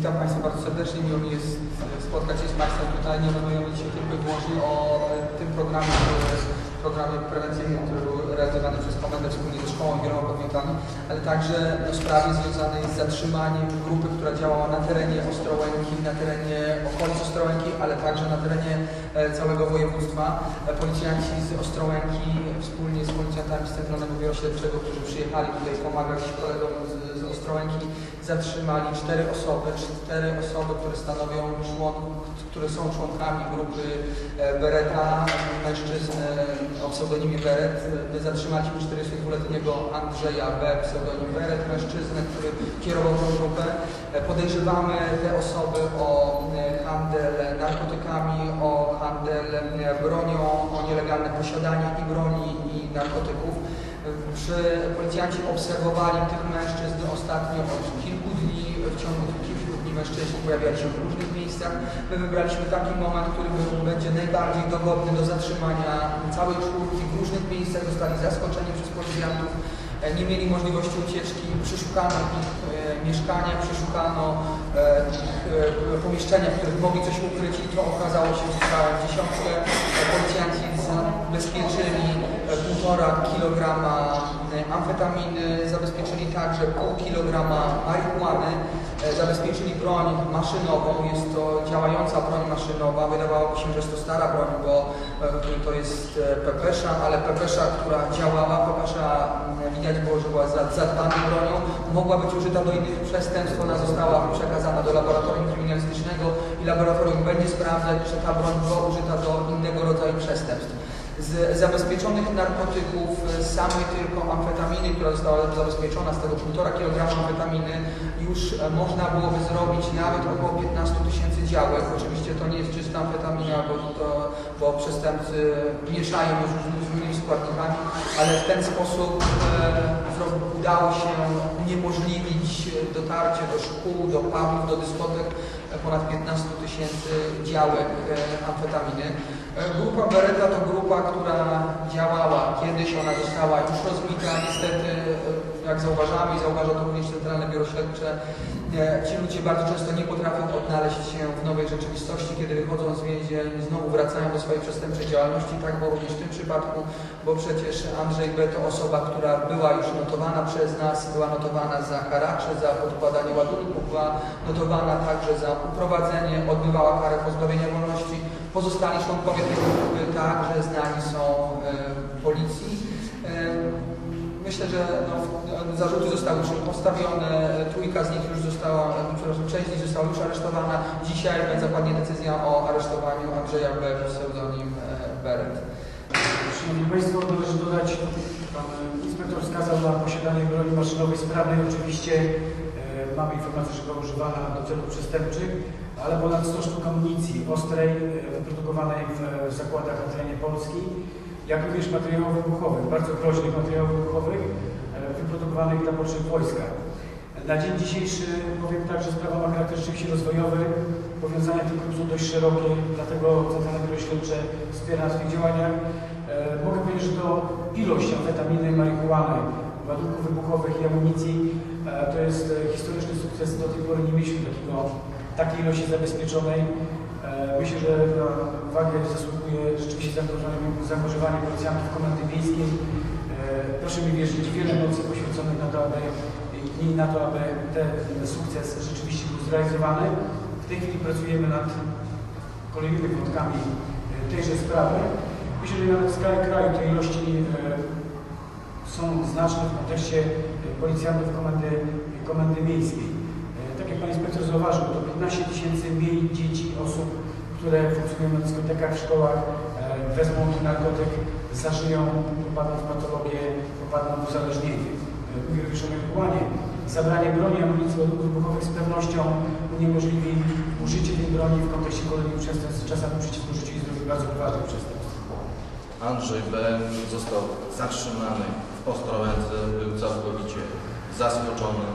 Witam Państwa bardzo serdecznie. Miło mi jest e, spotkać się z Państwem tutaj. Nie rozmawiamy dzisiaj tylko i wyłącznie o e, tym programie, programie prewencyjnym, który był realizowany przez Komendę wspólnie ze szkołą i wieloma podmiotami, ale także o sprawie związanej z zatrzymaniem grupy, która działała na terenie Ostrołęki, na terenie okolic Ostrołęki, ale także na terenie e, całego województwa. Policjanci z Ostrołęki wspólnie policjantami z Centralnego Biura Śledczego, którzy przyjechali tutaj pomagać kolegom z, z Ostrołęki, zatrzymali cztery osoby, cztery osoby, które stanowią członków, które są członkami grupy e, Bereta, mężczyzn o pseudonimie Beret. My zatrzymaliśmy 42-letniego Andrzeja B, pseudonim Beret, mężczyznę, który kierował tą grupę. E, Podejrzewamy te osoby o e, handel narkotykami, o handel bronią, o nielegalne posiadanie i broni narkotyków. Policjanci obserwowali tych mężczyzn ostatnio od kilku dni, w ciągu kilku dni mężczyźni pojawiali się w różnych miejscach. My wybraliśmy taki moment, który był- będzie najbardziej dogodny do zatrzymania całej czwórki. W różnych miejscach zostali zaskoczeni przez policjantów, E, nie mieli możliwości ucieczki, przeszukano ich e, mieszkania, przeszukano e, ich pomieszczenia, w których mogli coś ukryć i to okazało się w dziesiątkę. Policjanci zabezpieczyli e, półtora kilograma e, amfetaminy, zabezpieczyli także pół kilograma marihuany, e, zabezpieczyli broń maszynową, jest to działająca broń maszynowa, wydawałoby się, że jest to stara broń, bo e, to jest e, pepesza, ale pepesza, która działała, pepesza mm, widać było, że była za- zadbaną bronią, mogła być użyta do innych przestępstw, ona została przekazana do laboratorium kryminalistycznego i laboratorium będzie sprawdzać, czy ta broń była użyta do innego rodzaju przestępstw. Z zabezpieczonych narkotyków e, samej tylko amfetaminy, która została zabezpieczona, z tego 1,5 kg amfetaminy, już e, można byłoby zrobić nawet około 15 tysięcy działek. Oczywiście to nie jest czysta amfetamina, bo, to, bo przestępcy mieszają już z różnymi składnikami, ale w ten sposób e, udało się uniemożliwić dotarcie do szkół, do pubów, do dyskotek ponad 15 tysięcy działek e, amfetaminy. E, Grupa Beretta to grupa, która działała kiedyś, ona została już rozbita, niestety, jak zauważamy i zauważa to również Centralne Biuro Śledcze, e, ci ludzie bardzo często nie potrafią odnaleźć się w nowej rzeczywistości, kiedy wychodzą z więzień, znowu wracają do swojej przestępczej działalności, tak było również w tym przypadku, bo przecież Andrzej B. to osoba, która była już notowana przez nas, była notowana za haracze, za podkładanie ładunków, była notowana także za uprowadzenie, odbywała karę pozbawienia wolności. Pozostali członkowie tej grupy także znani są e, policji. E, Myślę, że no, zarzuty zostały już postawione, trójka z nich już została, przepraszam, część z nich została już aresztowana. Dzisiaj zapadnie decyzja o aresztowaniu Andrzeja B. pseudonim e, Beret. Szanowni Państwo, należy dodać, Pan Inspektor wskazał na posiadanie broni maszynowej sprawnej. Oczywiście e, mamy informację, że była używana do celów przestępczych, ale ponad 100 sztuk amunicji ostrej e, wyprodukowanej w e, zakładach na terenie Polski, jak również materiałów wybuchowych, bardzo groźnych materiałów wybuchowych, e, wyprodukowanych dla potrzeb wojska. Na dzień dzisiejszy powiem tak, że sprawa ma charakter rzeczywiście rozwojowy. Powiązania tych grup są dość szerokie, dlatego Centralne Biuro Śledcze wspiera nas w tych działaniach. E, mogę powiedzieć, że to ilość amfetaminy, marihuany, ładunków wybuchowych i amunicji e, to jest historyczny sukces. Do tej pory nie mieliśmy takiego, takiej ilości zabezpieczonej. E, myślę, że na uwagę zasługuje rzeczywiście zaangażowanie, policjantów Komendy Miejskiej. E, proszę mi wierzyć, wiele nocy poświęconych na to, aby dni na to, aby ten sukces rzeczywiście był zrealizowany. W tej chwili pracujemy nad kolejnymi wątkami e, tejże sprawy. Myślę, że nawet w skali kraju te ilości są znaczne w kontekście policjantów komendy, komendy miejskiej. Tak jak Pan Inspektor zauważył, to 15 tysięcy mniej dzieci, osób, które funkcjonują na dyskotekach, w szkołach, e, wezmą narkotyk, zażyją, popadną w patologię, popadną w uzależnienie. E, Mówię już o. Zabranie broni, amunicji, ładunków wybuchowych z pewnością uniemożliwi użycie tej broni w kontekście kolejnych przestępstw, czasami przeciwko życiu i zdrowiu bardzo poważnych przestępstw. Andrzej B. został zatrzymany w Ostrołęce, był całkowicie zaskoczony.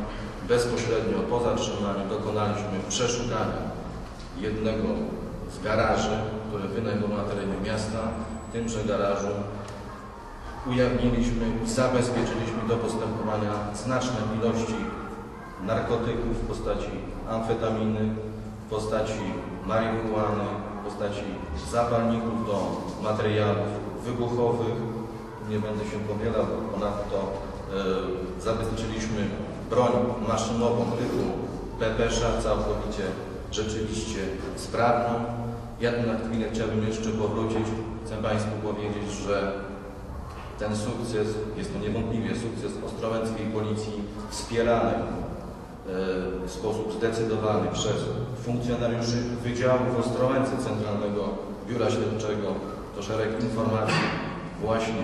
Bezpośrednio po zatrzymaniu dokonaliśmy przeszukania jednego z garaży, które wynajmował na terenie miasta. W tymże garażu ujawniliśmy i zabezpieczyliśmy do postępowania znaczne ilości narkotyków w postaci amfetaminy, w postaci marihuany, w postaci zapalników do materiałów wybuchowych. Nie będę się powielał, ponadto e, zabezpieczyliśmy broń maszynową typu Pepesza, całkowicie rzeczywiście sprawną. Ja na chwilę chciałbym jeszcze powrócić. Chcę Państwu powiedzieć, że ten sukces, jest to niewątpliwie sukces ostrołęckiej policji wspieranej e, w sposób zdecydowany przez funkcjonariuszy Wydziału w Ostrołęce Centralnego Biura Śledczego. To szereg informacji właśnie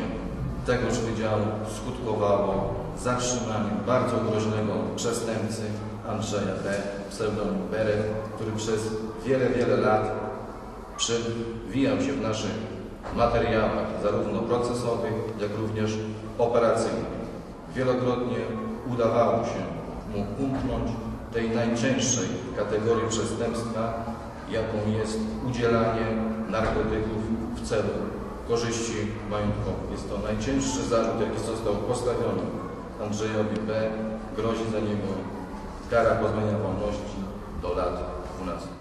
tegoż wydziału skutkowało zatrzymaniem bardzo groźnego przestępcy Andrzeja B., pseudonim Berek, który przez wiele, wiele lat przewijał się w naszych materiałach, zarówno procesowych, jak również operacyjnych. Wielokrotnie udawało się mu umknąć tej najcięższej kategorii przestępstwa, jaką jest udzielanie narkotyków w celu korzyści majątkowych. Jest to najcięższy zarzut, jaki został postawiony Andrzejowi B. Grozi za niego kara pozbawienia wolności do lat 12.